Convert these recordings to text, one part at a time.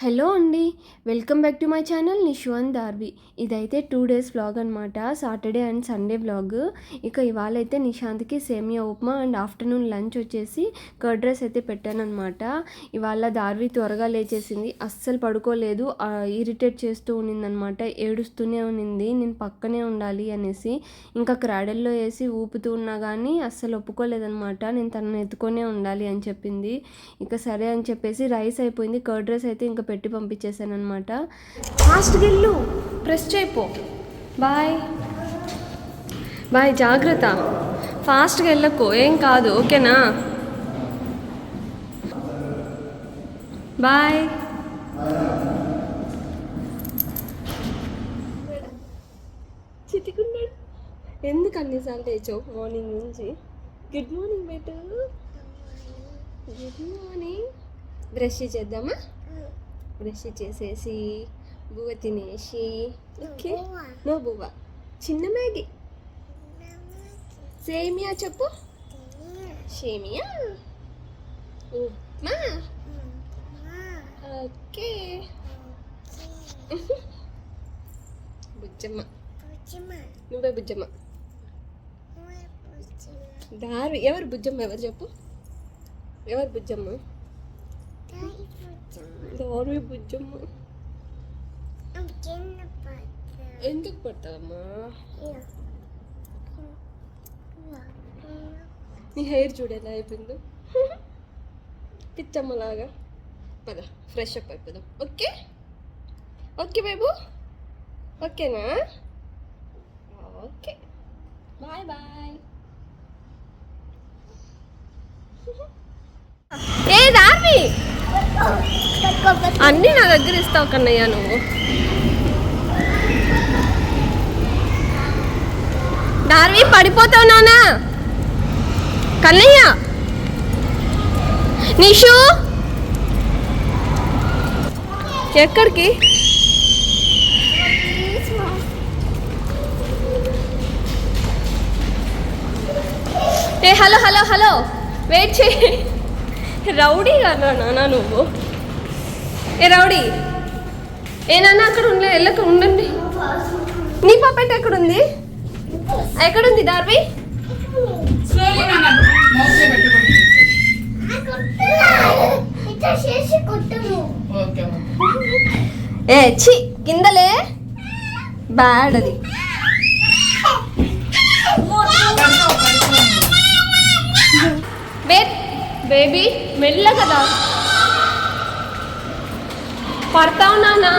Hello అండి welcome back to my channel నిషువన్ Darvi ఇదైతే two days vlog అనమాట సాటర్డే అండ్ సండే వ్లాగ్ ఇక ఇవాళ అయితే నిశాంత్కి సేమియా ఉప్మా అండ్ ఆఫ్టర్నూన్ లంచ్ వచ్చేసి కర్డ్ రైస్ అయితే పెట్టాను అనమాట ఇవాళ దార్వి త్వరగా లేచేసింది అస్సలు పడుకోలేదు ఇరిటేట్ చేస్తూ ఉన్నిందనమాట ఏడుస్తూనే ఉన్నింది నేను పక్కనే ఉండాలి అనేసి. ఇంకా క్రాడల్లో వేసి ఊపుతూ ఉన్నా కానీ అస్సలు ఒప్పుకోలేదనమాట నేను తనను ఎత్తుకొనే ఉండాలి అని చెప్పింది. ఇక సరే అని చెప్పేసి రైస్ అయిపోయింది కర్డ్ రైస్ అయితే ఇంకా పెట్టి పంపించేసాను అనమాట ఫాస్ట్గా వెళ్ళు. ప్రెస్ చేయిపో. బాయ్ బాయ్ జాగ్రత్త. ఫాస్ట్గా వెళ్ళకు. ఏం కాదు. ఓకేనా బాయ్ చితికున్నాడు. ఎందుకు అన్నిసార్లు లేచావు? మార్నింగ్ నుంచి. గుడ్ మార్నింగ్ బెటు. గుడ్ మార్నింగ్ బ్రష్ చేద్దామా? బ్రష్ చేసేసి బువ్వ తినేసి ఓకే. నో బువ్వ. చిన్న మ్యాగీ. సేమియా చెప్పు. సేమియా? ఉప్మా? ఓకే. బుజ్జమ్మ. నువ్వే బుజ్జమ్మ. దారు. ఎవరు బుజ్జమ్మ? ఎవరు చెప్పు. ఎవరు బుజ్జమ్మ? దారు బుజ్జమ్మ. ఎందుకు పడతావమ్మా నీ హెయిర్ చూడు ఎలా అయిపోయిందో. పిచ్చమ్మలాగా. పద ఫ్రెష్ అప్ అయిపోదాం. ఓకే? ఓకే బాబు? ఓకేనా? ఓకే. Bye bye. ఏ దార్వి అన్నీ నా దగ్గర ఇస్తావు కన్నయ్య నువ్వు. డార్వి పడిపోతావు నానా కన్నయ్య. నిషు. ఎక్కడికి? ఏ హలో హలో హలో. వెయిట్ చేయి. రౌడీ కదా నాన్న నువ్వు. ఏ రౌడీ? ఏ నాన్న అక్కడ ఉండలే వెళ్ళక ఉండండి. నీ పాపెట్ ఎక్కడుంది? ఎక్కడుంది దార్వి ఏ చి కిందలే. బ్యాడ్ అది బేబీ మెల్ల కదా. పడతావు నానా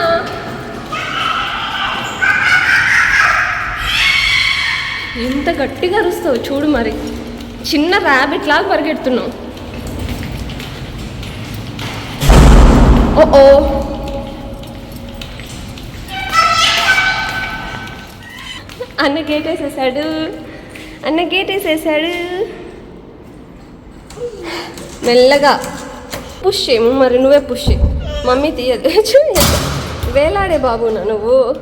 ఎంత గట్టిగా అరుస్తావు చూడు మరి. చిన్న ర్యాబిట్ లాగా పరిగెడుతున్నావు. ఓ ఓ అన్న గేట్ వేసేసాడు అన్న గేట్ వేసేసాడు మెల్లగా. పుష్ చేయము మరి నువ్వే పుష్ చేయి. మమ్మీ తీయదు. చూ వేలాడే బాబునా నువ్వు.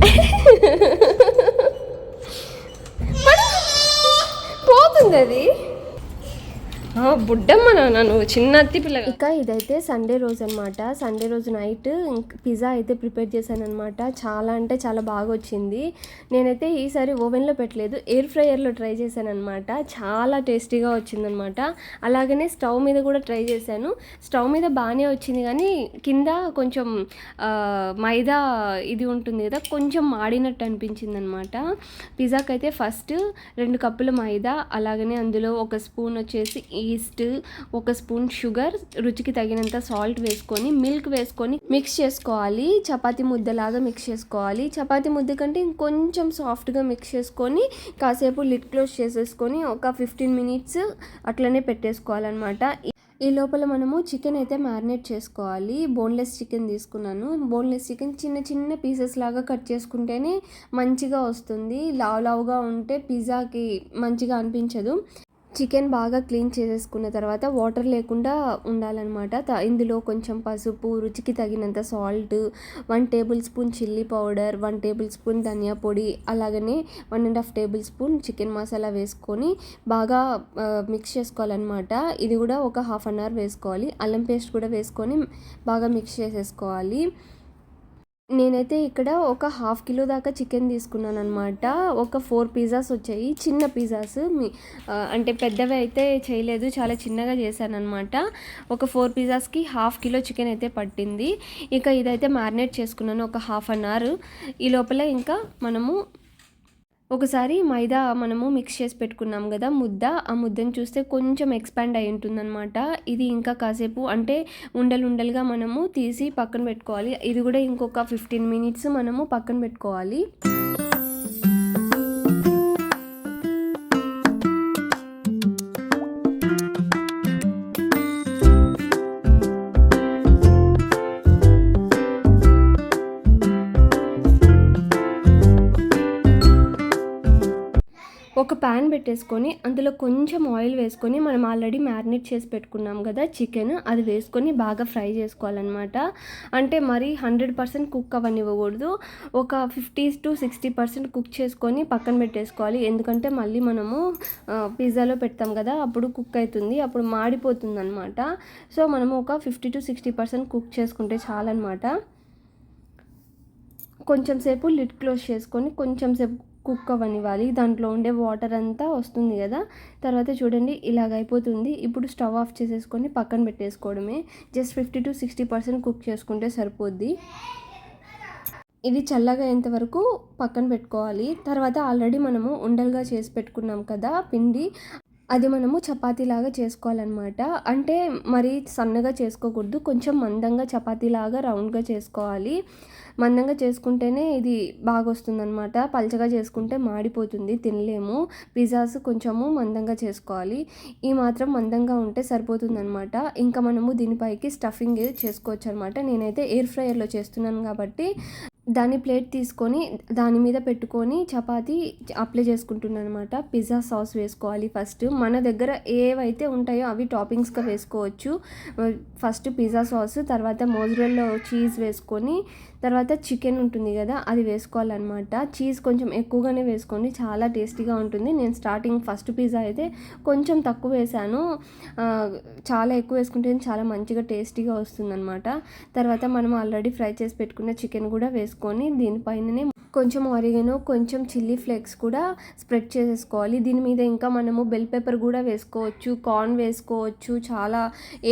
పోతుంది అది. బుడ్డమ్మ నాన్న నువ్వు చిన్న అత్తి పిల్ల ఇక ఇదైతే సండే రోజు అనమాట సండే రోజు నైట్ పిజ్జా అయితే ప్రిపేర్ చేశాను అనమాట చాలా అంటే చాలా బాగా వచ్చింది. నేనైతే ఈసారి ఓవెన్లో పెట్టలేదు. ఎయిర్ ఫ్రైయర్లో ట్రై చేశాను అనమాట చాలా టేస్టీగా వచ్చిందనమాట అలాగనే స్టవ్ మీద కూడా ట్రై చేశాను. స్టవ్ మీద బాగానే వచ్చింది కానీ కింద కొంచెం మైదా ఇది ఉంటుంది కదా కొంచెం మాడినట్టు అనిపించింది అనమాట పిజ్జాకి అయితే ఫస్ట్ రెండు కప్పుల మైదా అలాగనే అందులో ఒక స్పూన్ వచ్చేసి ఈస్ట్ ఒక స్పూన్ షుగర్ రుచికి తగినంత సాల్ట్ వేసుకొని మిల్క్ వేసుకొని మిక్స్ చేసుకోవాలి. చపాతీ ముద్దలాగా మిక్స్ చేసుకోవాలి. చపాతీ ముద్ద కంటే ఇంకొంచెం సాఫ్ట్గా మిక్స్ చేసుకొని కాసేపు లిడ్ క్లోజ్ చేసేసుకొని ఒక ఫిఫ్టీన్ మినిట్స్ అట్లనే పెట్టేసుకోవాలన్నమాట. ఈ లోపల మనము చికెన్ అయితే మ్యారినేట్ చేసుకోవాలి. బోన్లెస్ చికెన్ తీసుకున్నాను. బోన్లెస్ చికెన్ చిన్న చిన్న పీసెస్ లాగా కట్ చేసుకుంటేనే మంచిగా వస్తుంది. లావ్ లావుగా ఉంటే పిజ్జాకి మంచిగా అనిపించదు. చికెన్ బాగా క్లీన్ చేసేసుకున్న తర్వాత వాటర్ లేకుండా ఉండాలన్నమాట. ఇందులో కొంచెం పసుపు రుచికి తగినంత salt one table spoon chilli powder one table spoon ధనియా పొడి అలాగనే one and half table spoon chicken masala వేసుకొని బాగా మిక్స్ చేసుకోవాలన్నమాట. ఇది కూడా ఒక హాఫ్ అన్ అవర్ వేసుకోవాలి. అల్లం పేస్ట్ కూడా వేసుకొని బాగా మిక్స్ చేసేసుకోవాలి. నేనైతే ఇక్కడ ఒక హాఫ్ కిలో దాకా చికెన్ తీసుకున్నాను అనమాట ఒక ఫోర్ పిజ్జాస్ వచ్చాయి. చిన్న పిజ్జాస్. మీ అంటే పెద్దవి అయితే చేయలేదు. చాలా చిన్నగా చేశాను అనమాట ఒక ఫోర్ పిజ్జాస్కి హాఫ్ కిలో చికెన్ అయితే పట్టింది. ఇక ఇదైతే మ్యారినేట్ చేసుకున్నాను ఒక హాఫ్ అన్ అవర్. ఈ లోపల ఇంకా మనము ఒకసారి మైదా మనము మిక్స్ చేసి పెట్టుకున్నాం కదా ముద్ద. ఆ ముద్దను చూస్తే కొంచెం ఎక్స్పాండ్ అయి ఉంటుందన్నమాట. ఇది ఇంకా కాసేపు అంటే ఉండలు ఉండలుగా మనము తీసి పక్కన పెట్టుకోవాలి. ఇది కూడా ఇంకొక ఫిఫ్టీన్ మినిట్స్ మనము పక్కన పెట్టుకోవాలి. ఒక ప్యాన్ పెట్టేసుకొని అందులో కొంచెం ఆయిల్ వేసుకొని మనం ఆల్రెడీ మ్యారినేట్ చేసి పెట్టుకున్నాం కదా చికెన్ అది వేసుకొని బాగా ఫ్రై చేసుకోవాలన్నమాట. అంటే మరి హండ్రెడ్ పర్సెంట్ కుక్ అవనివ్వకూడదు ఒక fifty to sixty percent cook చేసుకొని పక్కన పెట్టేసుకోవాలి. ఎందుకంటే మళ్ళీ మనము పిజ్జాలో పెడతాం కదా అప్పుడు కుక్ అవుతుంది అప్పుడు మాడిపోతుంది అనమాట సో మనము ఒక fifty to sixty percent cook చేసుకుంటే చాలన్నమాట. కొంచెం సేపు లిడ్ క్లోజ్ చేసుకొని కొంచెం సేపు కుక్ అవ్వనివ్వాలి. దాంట్లో ఉండే వాటర్ అంతా వస్తుంది కదా. తర్వాత చూడండి ఇలాగ అయిపోతుంది. ఇప్పుడు స్టవ్ ఆఫ్ చేసేసుకొని పక్కన పెట్టేసుకోవడమే. Just fifty to sixty percent cook చేసుకుంటే సరిపోద్ది. ఇది చల్లగా అయ్యేంత వరకు పక్కన పెట్టుకోవాలి. తర్వాత ఆల్రెడీ మనము ఉండలుగా చేసి పెట్టుకున్నాం కదా పిండి. అది మనము చపాతీలాగా చేసుకోవాలన్నమాట. అంటే మరి సన్నగా చేసుకోకూడదు. కొంచెం మందంగా చపాతీలాగా రౌండ్గా చేసుకోవాలి. మందంగా చేసుకుంటేనే ఇది బాగా వస్తుందన్నమాట పల్చగా చేసుకుంటే మాడిపోతుంది. తినలేము. పిజ్జాస్ కొంచెము మందంగా చేసుకోవాలి. ఈ మాత్రం మందంగా ఉంటే సరిపోతుందన్నమాట. ఇంకా మనము దీనిపైకి స్టఫింగ్ చేసుకోవచ్చు అనమాట నేనైతే ఎయిర్ ఫ్రైయర్లో చేస్తున్నాను కాబట్టి దాని ప్లేట్ తీసుకొని దాని మీద పెట్టుకొని చపాతి అప్లై చేసుకుంటున్నాను అనమాట పిజ్జా సాస్ వేసుకోవాలి ఫస్ట్. మన దగ్గర ఏవైతే ఉంటాయో అవి టాపింగ్స్గా వేసుకోవచ్చు. ఫస్ట్ పిజ్జా సాస్ తర్వాత మోజరెల్లో చీజ్ వేసుకొని తర్వాత చికెన్ ఉంటుంది కదా అది వేసుకోవాలన్నమాట. చీజ్ కొంచెం ఎక్కువగానే వేసుకోండి చాలా టేస్టీగా ఉంటుంది. నేను స్టార్టింగ్ ఫస్ట్ పిజ్జా అయితే కొంచెం తక్కువ వేసాను. చాలా ఎక్కువ వేసుకుంటే చాలా మంచిగా టేస్టీగా వస్తుందన్నమాట. తర్వాత మనం ఆల్రెడీ ఫ్రై చేసి పెట్టుకున్న చికెన్ కూడా వేసుకో వేసుకొని దీనిపైననే కొంచెం ఆరిగనో కొంచెం చిల్లీ ఫ్లేక్స్ కూడా స్ప్రెడ్ చేసేసుకోవాలి. దీని మీద ఇంకా మనము బెల్ పెప్పర్ కూడా వేసుకోవచ్చు కార్న్ వేసుకోవచ్చు చాలా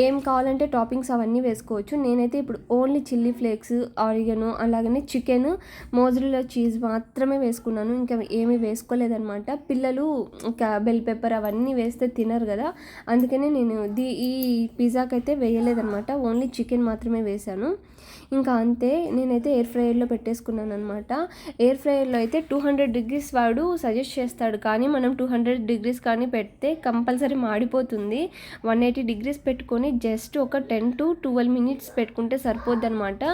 ఏం కావాలంటే టాపింగ్స్ అవన్నీ వేసుకోవచ్చు. నేనైతే ఇప్పుడు ఓన్లీ చిల్లీ ఫ్లేక్స్ ఆరిగనో అలాగనే చికెన్ మోజులో చీజ్ మాత్రమే వేసుకున్నాను. ఇంకా ఏమీ వేసుకోలేదన్నమాట. పిల్లలు ఇంకా బెల్ పెప్పర్ అవన్నీ వేస్తే తినరు కదా. అందుకనే నేను దీ ఈ పిజ్జాకి అయితే వేయలేదనమాట ఓన్లీ చికెన్ మాత్రమే వేశాను. ఇంకా అంతే నేనైతే ఎయిర్ ఫ్రైయర్లో పెట్టేసుకున్నాను అనమాట ఎయిర్ ఫ్రైయర్లో అయితే టూ హండ్రెడ్ డిగ్రీస్ వాడు సజెస్ట్ చేస్తాడు. కానీ మనం టూ హండ్రెడ్ డిగ్రీస్ కానీ పెడితే కంపల్సరీ మాడిపోతుంది. వన్ ఎయిటీ డిగ్రీస్ పెట్టుకొని జస్ట్ ఒక టెన్ టు ట్వెల్వ్ మినిట్స్ పెట్టుకుంటే సరిపోద్ది అనమాట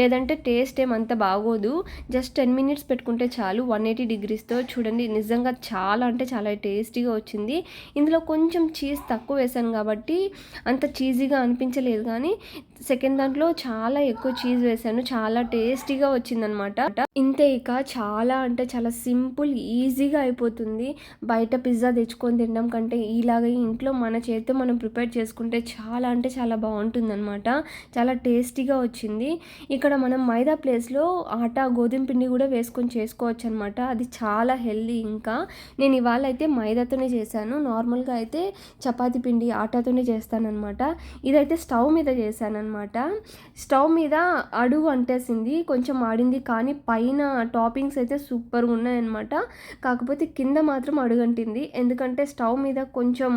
లేదంటే టేస్ట్ ఏమంత బాగోదు. జస్ట్ టెన్ మినిట్స్ పెట్టుకుంటే చాలు వన్ ఎయిటీ డిగ్రీస్తో చూడండి నిజంగా చాలా అంటే చాలా టేస్టీగా వచ్చింది. ఇందులో కొంచెం చీజ్ తక్కువ వేసాను కాబట్టి అంత చీజీగా అనిపించలేదు. కానీ సెకండ్ దాంట్లో చాలా ఎక్కువ చీజ్ వేసాను చాలా టేస్టీగా వచ్చిందనమాట ఇంతే ఇక చాలా అంటే చాలా సింపుల్ ఈజీగా అయిపోతుంది. బయట పిజ్జా తెచ్చుకొని తినడం కంటే ఇలాగ ఇంట్లో మన చేతితో మనం ప్రిపేర్ చేసుకుంటే చాలా అంటే చాలా బాగుంటుందన్నమాట. చాలా టేస్టీగా వచ్చింది. ఇక్కడ మనం మైదా ప్లేస్లో ఆటా గోధుమ పిండి కూడా వేసుకొని చేసుకోవచ్చు అనమాట అది చాలా హెల్దీ ఇంకా. నేను ఇవాళ అయితే మైదాతోనే చేశాను. నార్మల్గా అయితే చపాతి పిండి ఆటాతోనే చేస్తానన్నమాట. ఇదైతే స్టవ్ మీద చేశానన్నమాట. స్టవ్ మీద అడుగు అంటేసింది కొంచెం ఆడింది కానీ పై పైన టాపింగ్స్ అయితే సూపర్గా ఉన్నాయన్నమాట. కాకపోతే కింద మాత్రం అడుగంటింది. ఎందుకంటే స్టవ్ మీద కొంచెం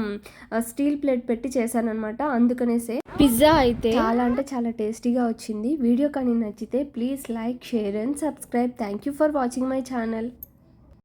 స్టీల్ ప్లేట్ పెట్టి చేశానన్నమాట. అందుకనేసే పిజ్జా అయితే చాలా అంటే చాలా టేస్టీగా వచ్చింది. వీడియో కానీ నచ్చితే please like share and subscribe. Thank you for watching my channel.